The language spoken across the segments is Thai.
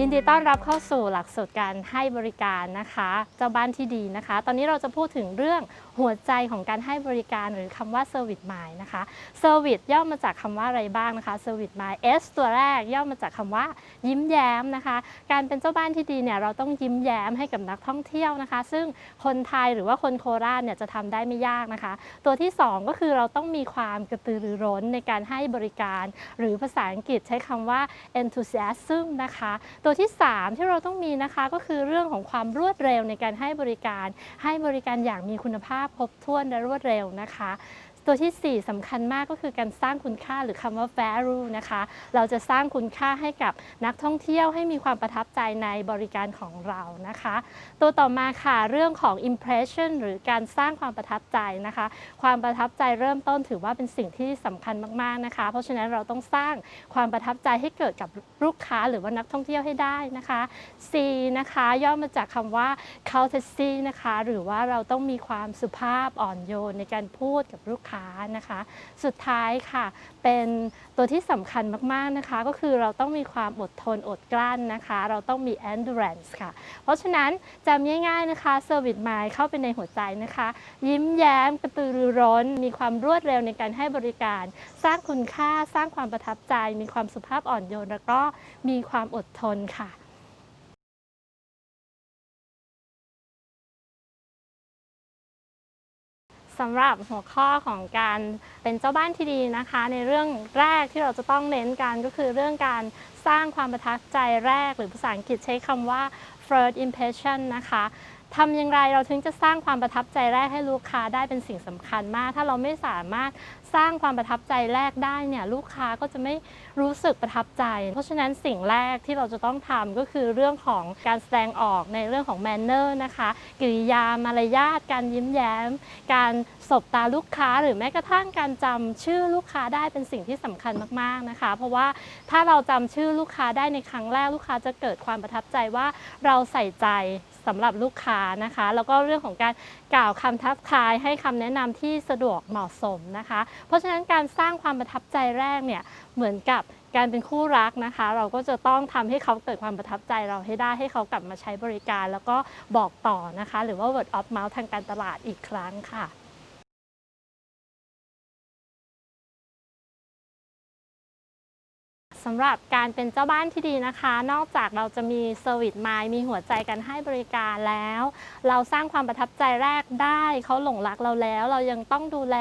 ยินดีต้อนรับเข้าสู่หลักสูตรการให้บริการนะคะ เจ้าบ้านที่ดีนะคะ ตอนนี้เราจะพูดถึงเรื่องหัวใจของการให้บริการหรือคำว่า Service Mind นะคะ Service ย่อมาจากคำว่าอะไรบ้างนะคะ Service Mind S ตัวแรกย่อมาจากคำว่า ยิ้มแย้มนะคะ การเป็นเจ้าบ้านที่ดีเนี่ยเราต้องยิ้มแย้มให้กับนักท่องเที่ยวนะคะ ซึ่งคนไทยหรือว่าคนโคราชเนี่ยจะทำได้ไม่ยากนะคะ ตัวที่ 2 ก็คือเราต้องมีความกระตือรือร้นในการให้บริการ หรือภาษาอังกฤษใช้คำว่า enthusiasm นะคะตัวที่ 3 ที่เราต้องมีนะคะก็คือเรื่องของความรวดเร็วในการให้บริการ ให้บริการอย่างมีคุณภาพครบถ้วนและรวดเร็วนะคะ ตัวทีสี่4สำคัญมากก็คือการสร้างคุณค่าหรือคำว่า value นะคะ เราจะสร้างคุณค่าให้กับนักท่องเที่ยวให้มีความประทับใจในบริการของเรานะคะ ตัวต่อมาค่ะเรื่องของ impression หรือการสร้างความประทับใจนะคะ ความประทับใจเริ่มต้นถือว่าเป็นสิ่งที่สำคัญมากๆนะคะ เพราะฉะนั้นเราต้องสร้างความประทับใจให้เกิดกับลูกค้าหรือว่านักท่องเที่ยวให้ได้นะคะ C นะคะย่อมาจากคำว่า courtesy นะคะ หรือว่าเราต้องมีความสุภาพอ่อนโยนในการพูดกับลูกค้านะคะ สุดท้ายค่ะเป็นตัวที่สำคัญมากๆนะคะ ก็คือเราต้องมีความอดทนอดกลั้นนะคะ เราต้องมี endurance ค่ะ เพราะฉะนั้นจำง่ายๆนะคะ service mind เข้าไปในหัวใจนะคะ ยิ้มแย้มกระตือรือร้น มีความรวดเร็วในการให้บริการ สร้างคุณค่าสร้างความประทับใจ มีความสุภาพอ่อนโยน แล้วก็มีความอดทนค่ะ สำหรับหัวข้อของการเป็นเจ้าบ้านที่ดีนะคะ ในเรื่องแรกที่เราจะต้องเน้นกันก็คือเรื่องการสร้างความประทับใจแรก หรือภาษาอังกฤษใช้คำว่า first impression นะคะทำอย่างไรเราถึงจะสร้างความประทับใจแรกให้ลูกค้าได้เป็นสิ่งสำคัญมาก ถ้าเราไม่สามารถ สร้างความประทับใจแรกได้เนี่ยลูกค้าก็จะไม่รู้สึกประทับใจ เพราะฉะนั้นสิ่งแรกที่เราจะต้องทำก็คือเรื่องของการแสดงออกในเรื่องของ manner นะคะกิริยามารยาทการยิ้มแย้ม การสบตาลูกค้า หรือแม้กระทั่งการจำชื่อลูกค้าได้เป็นสิ่งที่สำคัญมากๆนะคะ เพราะว่าถ้าเราจำชื่อลูกค้าได้ในครั้งแรกลูกค้าจะเกิดความประทับใจว่าเราใส่ใจสำหรับลูกค้านะคะ แล้วก็เรื่องของการ กล่าวคำทักทายให้คำแนะนำที่สะดวกเหมาะสมนะคะ เพราะฉะนั้นการสร้างความประทับใจแรกเนี่ยเหมือนกับการเป็นคู่รักนะคะ เราก็จะต้องทำให้เขาเกิดความประทับใจเราให้ได้ให้เขากลับมาใช้บริการ แล้วก็บอกต่อนะคะ หรือว่า word of mouth ทางการตลาดอีกครั้งค่ะ สำหรับการเป็นเจ้าบ้านที่ดีนะคะ นอกจากเราจะมีเซอร์วิสมายมีหัวใจกันให้บริการแล้ว เราสร้างความประทับใจแรกได้เขาหลงรักเราแล้ว เรายังต้องดูแล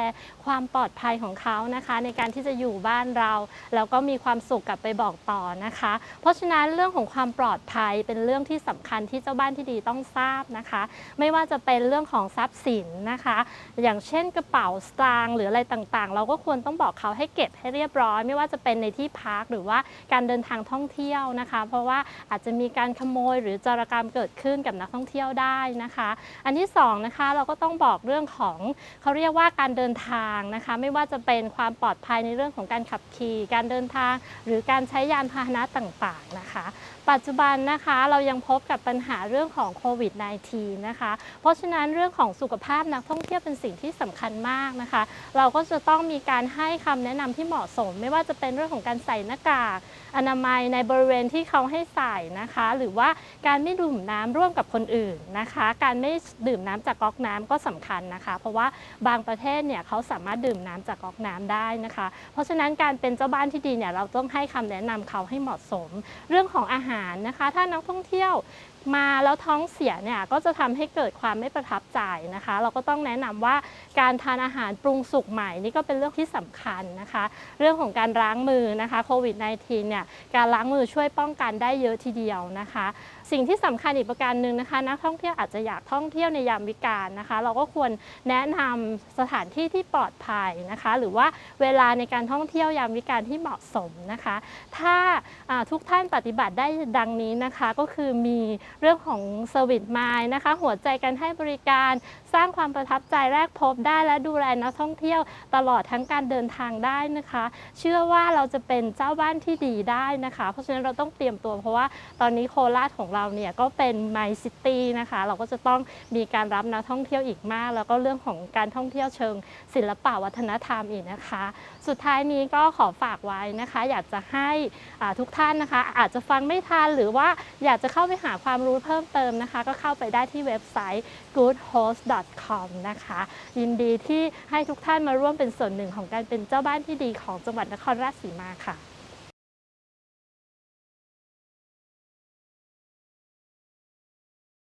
ความปลอดภัยของเขานะคะ ในการที่จะอยู่บ้านเราแล้วก็มีความสุขกลับไปบอกต่อนะคะ เพราะฉะนั้นเรื่องของความปลอดภัยเป็นเรื่องที่สำคัญที่เจ้าบ้านที่ดีต้องทราบนะคะ ไม่ว่าจะเป็นเรื่องของทรัพย์สินนะคะ อย่างเช่นกระเป๋าสตางค์หรืออะไรต่างๆ เราก็ควรต้องบอกเขาให้เก็บให้เรียบร้อย ไม่ว่าจะเป็นในที่พักหรือว่าการเดินทางท่องเที่ยวนะคะ เพราะว่าอาจจะมีการขโมยหรือจารกรรมเกิดขึ้นกับนักท่องเที่ยวได้นะคะ อันที่สองนะคะเราก็ต้องบอกเรื่องของเขาเรียกว่าการเดินทางนะคะ ไม่ว่าจะเป็นความปลอดภัยในเรื่องของการขับขี่การเดินทาง หรือการใช้ยานพาหนะต่างๆนะคะ ปัจจุบันนะคะเรายังพบกับปัญหาเรื่องของโควิด -19 นะคะ เพราะฉะนั้นเรื่องของสุขภาพนักท่องเที่ยวเป็นสิ่งที่สำคัญมากนะคะ เราก็จะต้องมีการให้คำแนะนำที่เหมาะสม ไม่ว่าจะเป็นเรื่องของการใส่หน้ากากอนามัยในบริเวณที่เขาให้ใส่นะคะ หรือว่าการไม่ดื่มน้ำร่วมกับคนอื่นนะคะ การไม่ดื่มน้ำจากก๊อกน้ำก็สำคัญนะคะ เพราะว่าบางประเทศเนี่ยเขาสามารถดื่มน้ำจากก๊อกน้ำได้นะคะ เพราะฉะนั้นการเป็นเจ้าบ้านที่ดีเนี่ยเราต้องให้คำแนะนำเขาให้เหมาะสม เรื่องของอาหารนะคะ ถ้านักท่องเที่ยว มาแล้วท้องเสียเนี่ยก็จะทำให้เกิดความไม่ประทับใจนะคะ เราก็ต้องแนะนำว่าการทานอาหารปรุงสุกใหม่นี่ก็เป็นเรื่องที่สำคัญนะคะ เรื่องของการล้างมือนะคะโควิด -19 เนี่ยการล้างมือช่วยป้องกันได้เยอะทีเดียวนะคะสิ่งที่สำคัญอีกประการหนึ่งนะคะนักท่องเที่ยวอาจจะอยากท่องเที่ยวในยามวิกาลนะคะ เราก็ควรแนะนำสถานที่ที่ปลอดภัยนะคะ หรือว่าเวลาในการท่องเที่ยวยามวิกาลที่เหมาะสมนะคะ ถ้าทุกท่านปฏิบัติได้ดังนี้นะคะก็คือมีเรื่องของ Service Mind นะคะ หัวใจการให้บริการสร้างความประทับใจแรกพบได้และดูแลนักท่องเที่ยวตลอดทั้งการเดินทางได้นะคะ เชื่อว่าเราจะเป็นเจ้าบ้านที่ดีได้นะคะ เพราะฉะนั้นเราต้องเตรียมตัวเพราะว่าตอนนี้โคราชของเราเนี่ยก็เป็น My City นะคะ เราก็จะต้องมีการรับนักท่องเที่ยวอีกมาก แล้วก็เรื่องของการท่องเที่ยวเชิง ศิลปะวัฒนธรรมอีกนะคะ สุดท้ายนี้ก็ขอฝากไว้นะคะ อยากจะให้ทุกท่านนะคะ อาจจะฟังไม่ทันหรือว่าอยากจะเข้าไปหาความรู้เพิ่มเติมนะคะ ก็เข้าไปได้ที่เว็บไซต์ goodhost.com นะคะ ยินดีที่ให้ทุกท่านมาร่วมเป็นส่วนหนึ่งของการเป็นเจ้าบ้านที่ดีของจังหวัดนครราชสีมาค่ะ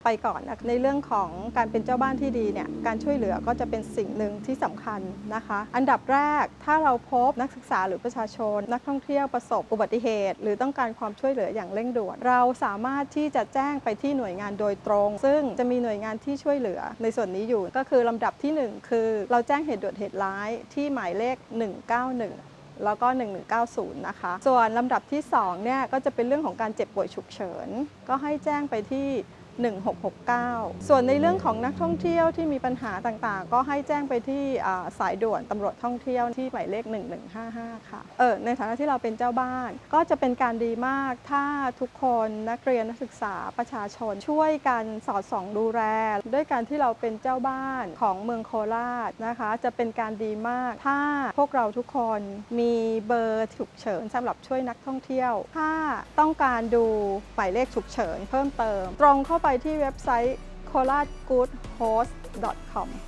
ไปก่อนนะในเรื่องของการเป็นเจ้าบ้านที่ดีเนี่ยการช่วยเหลือก็จะเป็นสิ่งหนึ่งที่สำคัญนะคะ อันดับแรกถ้าเราพบนักศึกษาหรือประชาชน นักท่องเที่ยวประสบอุบัติเหตุ หรือต้องการความช่วยเหลืออย่างเร่งด่วน เราสามารถที่จะแจ้งไปที่หน่วยงานโดยตรง ซึ่งจะมีหน่วยงานที่ช่วยเหลือในส่วนนี้อยู่ก็คือลำดับที่หนึ่งคือเราแจ้งเหตุด่วนเหตุร้ายที่หมายเลข 191แล้วก็ 1190 นะคะ ส่วนลำดับที่ 2 เนี่ย ก็จะเป็นเรื่องของการเจ็บป่วยฉุกเฉิน ก็ให้แจ้งไปที่ 1669 ส่วนในเรื่องของนักท่องเที่ยวที่มีปัญหาต่างๆ ก็ให้แจ้งไปที่สายด่วนตำรวจท่องเที่ยวที่หมายเลข 1155 ค่ะ เออในฐานะที่เราเป็นเจ้าบ้าน ก็จะเป็นการดีมากถ้าทุกคนนักเรียนนักศึกษาประชาชนช่วยกันสอดส่องดูแลด้วยการที่เราเป็นเจ้าบ้านของเมืองโคราชนะคะ จะเป็นการดีมากถ้าพวกเราทุกคนมีเบอร์ฉุกเฉินสำหรับช่วยนักท่องเที่ยว ถ้าต้องการดูหมายเลขฉุกเฉินเพิ่มเติม ตรงเข้าไปไปที่เว็บไซต์ c o l a g o o d h o s t c o m